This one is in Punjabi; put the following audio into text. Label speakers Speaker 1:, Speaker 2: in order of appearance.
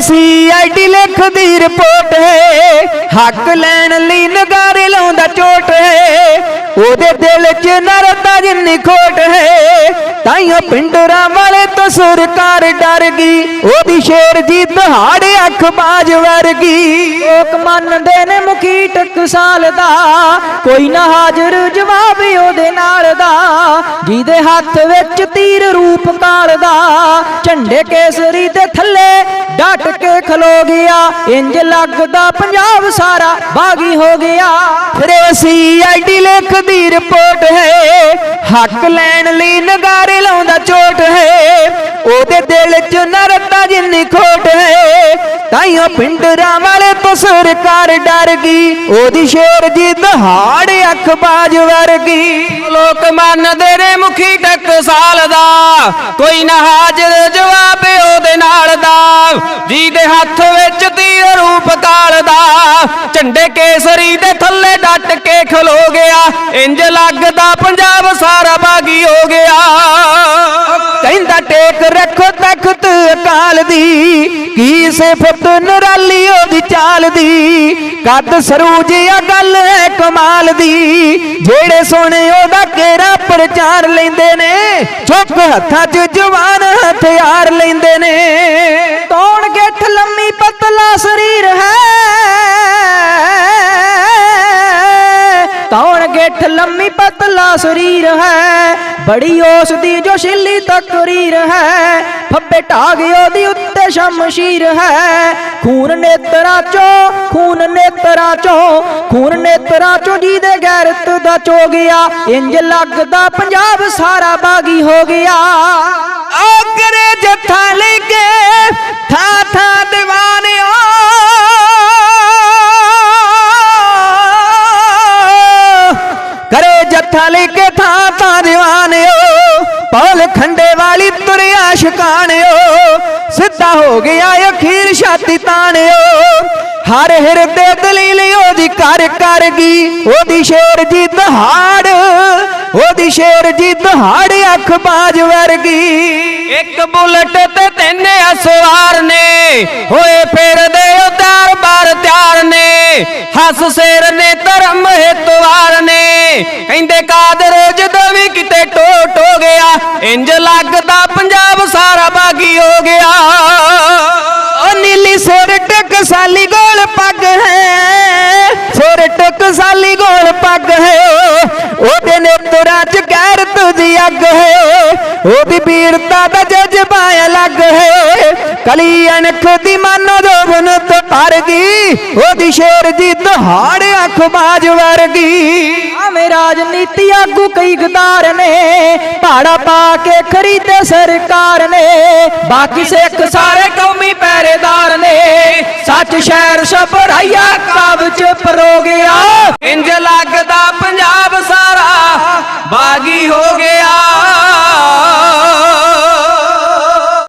Speaker 1: ਸੀਆਈਡੀ ਲਿਖਦੀ ਰਿਪੋਰਟ ਹੈ। ਹੱਕ ਲੈਣ ਲਈ ਨਗਾਰੇ ਲਾਉਂਦਾ ਚੋਟ ਹੈ। ਉਹਦੇ ਦਿਲ 'ਚ ਨਰਤਾ ਜਿੰਨੀ ਖੋਟ ਹੈ। ਤਾਈਓ ਪਿੰਡਰਾਂ ਵਾਲੇ ਤੋਂ ਸੁਰ ਸਰਕਾਰ ਡਰ ਗਈ, ਉਹਦੀ ਸ਼ੇਰ ਜੀ ਦਹਾੜ ਅੱਖ ਬਾਜ ਵਰਗੀ
Speaker 2: ਲੋਕ ਮੰਨਦੇ ਨੇ ਮੁਖੀ ਟਕਸਾਲ ਦਾ, ਕੋਈ ਨਾ ਹਾਜ਼ਰ ਜਵਾਬ ਉਹਦੇ ਨਾਲ ਦਾ। ਜਿਹਦੇ ਹੱਥ ਵਿੱਚ ਤੀਰ ਰੂਪ ਕਾਲ ਦਾ, ਝੰਡੇ ਕੇਸਰੀ ਦੇ ਥੱਲੇ ਡਟ ਕੇ ਖਲੋ ਗਿਆ। ਇੰਜ ਲੱਗਦਾ ਪੰਜਾਬ ਸਾਰਾ ਬਾਗੀ ਹੋ ਗਿਆ।
Speaker 1: ਫਰੇਸੀ ਸੀਆਈਡੀ ਲਿਖਦੀ ਰਿਪੋਰਟ ਹੈ, ਹੱਕ ਲੈਣ ਲਈ ਨਗਾਰੇ ਲਾਉਂਦਾ ਚੋਟ ਹੈ। ਉਹਦੇ ਦਿਲ 'ਚ ਨਰਤਾ ਜਿੰਨੀ ਖੋਟ ਹੈ, ਤਾਈਓ ਪਿੰਡਰਾਂ ਵਾਲੇ ਤੋਂ ਸਰਕਾਰ ਡਰ ਗਈ। ਉਹਦੀ ਸ਼ੇਰ ਜੀ ਦਹਾੜ ਅੱਖ ਬਾਜ ਵਰਗੀ।
Speaker 3: ਲੋਕ ਮੰਨਦੇ ਨੇ ਮੁਖੀ ਟਕਸਾਲ ਦਾ, ਕੋਈ ਨਾ ਹਾਜ਼ਰ ਜਵਾਬ ਉਹਦੇ ਨਾਲ ਦਾ। ਜਿਹਦੇ ਹੱਥ ਵਿੱਚ ਤੀਰ ਰੂਪ ਕਾਲ ਦਾ, ਝੰਡੇ ਕੇਸਰੀ ਦੇ ਥੱਲੇ ਡਟ ਕੇ ਖਲੋ ਗਿਆ। ਇੰਜ ਲੱਗਦਾ ਪੰਜਾਬ ਸਾਰਾ ਬਾਗੀ ਹੋ ਗਿਆ।
Speaker 1: ਕਹਿੰਦਾ ਟੇਕ ਰੱਖੋ ਤਖਤ ਅਕਾਲ ਦੀ। ਕੀ ਸਿਫਤ ਨਰਾਲੀ ਉਹਦੀ ਚਾਲ ਦੀ। ਕੱਦ ਸਰੂਜ ਆ ਗੱਲ ਹੈ ਕਮਾਲ ਦੀ। ਜਿਹੜੇ ਸੋਹਣੇ ਉਹਦਾ ਕੇਰਾ ਪ੍ਰਚਾਰ ਲੈਂਦੇ ਨੇ? ਚੁੱਕ ਹੱਥਾਂ 'ਚ ਜਵਾਨ ਹਥਿਆਰ ਲੈਂਦੇ ਨੇ।
Speaker 2: ਕੌਣ ਲੰਮੀ ਪਤਲਾ ਸਰੀਰ ਹੈ, ਬੜੀ ਉਸ ਦੀ ਜੋ ਸ਼ਿੱਲੀ ਤਕਰੀਰ ਹੈ, ਫੱਬੇ ਢਾਗ ਉਹਦੀ ਉੱਤੇ ਸ਼ਮਸ਼ੀਰ ਹੈ। ਖੂਨ ਨੇਤਰਾਂ ਚੋਂ, ਖੂਨ ਨੇਤਰਾਂ ਚੋਂ, ਖੂਨ ਨੇਤਰਾਂ ਚੋਂ ਦੇ ਗੈਰਤ ਦਾ ਚੋ ਗਿਆ ਇੰਜ ਲੱਗਦਾ ਪੰਜਾਬ ਸਾਰਾ ਬਾਗੀ ਹੋ ਗਿਆ।
Speaker 1: ਕਰੇ ਕੇ ਥਾ ਥਾ ਦੀਵਾਨਿਓ ਪੌਲ ਖੰਡੇ ਵਾਲੀ ਤੁਰਿਆ ਸ਼ਿਕਾਣਿਓ, ਸਿੱਧਾ ਹੋ ਗਿਆ ਅਖੀਰ ਛਾਤੀ ਤਾਣਿਓ। ਹਰ ਹਿਰਦੇ ਦਲੀਲ ਉਹਦੀ ਕਰ ਕਰ ਗਈ, ਉਹਦੀ ਸ਼ੇਰ ਜੀ ਦਹਾੜ, ਉਹਦੀ ਸ਼ੇਰ ਜੀ ਦਹਾੜ ਅੱਖ ਬਾਜ ਵਰਗੀ।
Speaker 3: ਇੱਕ ਬੁਲਟ ਤੇ ਤਿੰਨ ਅਸਵਾਰ ਨੇ, ਹੋਏ ਫਿਰਦੇ ਉਤਾਰ ਬਾਰ ਤਿਆਰ ਨੇ, ਹੱਸ ਸ਼ੇਰ ਨੇ ਧਰਮ ਕਹਿੰਦੇ ਕਾਦਰ ਜਦੋਂ ਵੀ ਕਿਤੇ ਟੋਟ ਹੋ ਗਿਆ। ਇੰਜ ਲੱਗਦਾ ਪੰਜਾਬ ਸਾਰਾ ਬਾਗੀ ਹੋ ਗਿਆ।
Speaker 1: ਉਹ ਨੀਲੀ ਸਿਰ ਟਕਸਾਲੀ ਗੋਲ ਪੱਗ ਹੈ। ਸਿਰ ਟਕਸਾਲੀ ਗੋਲ ਪੱਗ ਹੈ। ਉਹਦੇ ਨੇਤਰਾਂ 'ਚ ਗੈਰਤ ਤੁਜੀ ਅੱਗ ਹੈ। ਉਹਦੀ ਵੀਰਤਾ ਦਾ ਹੈ ਦੀ ਮਾਨੋ ਜੋਬਨ ਤੋਂ ਉਹਦੀ ਸ਼ੇਰ ਦੀ ਦਹਾੜ ਅੱਖ ਬਾਜ ਵਰਗੀ
Speaker 2: ਆਵੇਂ ਰਾਜਨੀਤੀ ਆਗੂ ਕਈ ਗਦਾਰ ਨੇ, ਭਾੜਾ ਪਾ ਕੇ ਖਰੀਦੇ ਸਰਕਾਰ ਨੇ। ਬਾਕੀ ਸਿੱਖ ਸਾਰੇ ਕੌਮੀ ਪਹਿਰੇਦਾਰ ਨੇ। ਸੱਚ ਸ਼ਹਿਰ ਸਭਰਾਈਆ ਕਾਬ ਚ ਪਰੋ ਗਿਆ
Speaker 3: ਇੰਜ